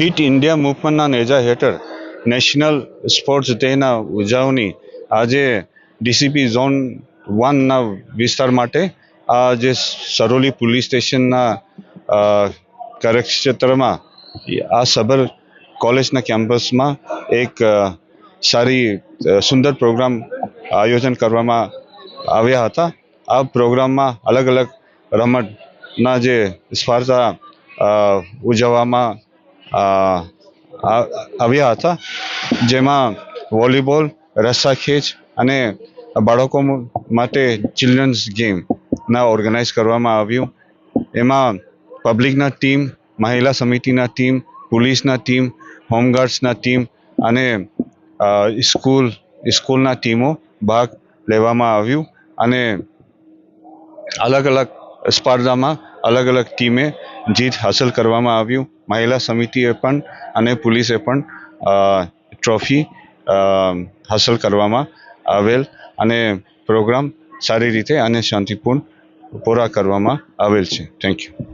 Fit India મૂવમેન્ટના નેજા હેઠળ national sports ડેના ઉજવણી આજે ડીસીપી ઝોન વનના વિસ્તાર માટે આ જે સરોલી પોલીસ સ્ટેશનના કાર્યક્ષેત્રમાં આ સબર કોલેજના કેમ્પસમાં એક સારી સુંદર પ્રોગ્રામ આયોજન કરવામાં આવ્યા હતા. આ પ્રોગ્રામમાં અલગ અલગ રમતના જે સ્પર્ધા ઉજવવામાં આવ્યા હતા, જેમાં વોલીબોલ, રસ્સા ખેંચ અને બાળકો માટે ચિલ્ડ્રન્સ ગેમના ઓર્ગેનાઇઝ કરવામાં આવ્યું. એમાં પબ્લિકના ટીમ મહિલા સમિતિના ટીમ પોલીસના ટીમ હોમગાર્ડ્સના ટીમ અને સ્કૂલ સ્કૂલના ટીમો ભાગ લેવામાં આવ્યું. અને અલગ અલગ સ્પર્ધામાં અલગ અલગ ટીમે જીત હાંસલ કરવામાં આવ્યું. મહિલા સમિતિએ પણ અને પોલીસે પણ ટ્રોફી હાંસલ કરવામાં આવેલ અને પ્રોગ્રામ સારી રીતે અને શાંતિપૂર્ણ પૂરા કરવામાં આવેલ છે. Thank you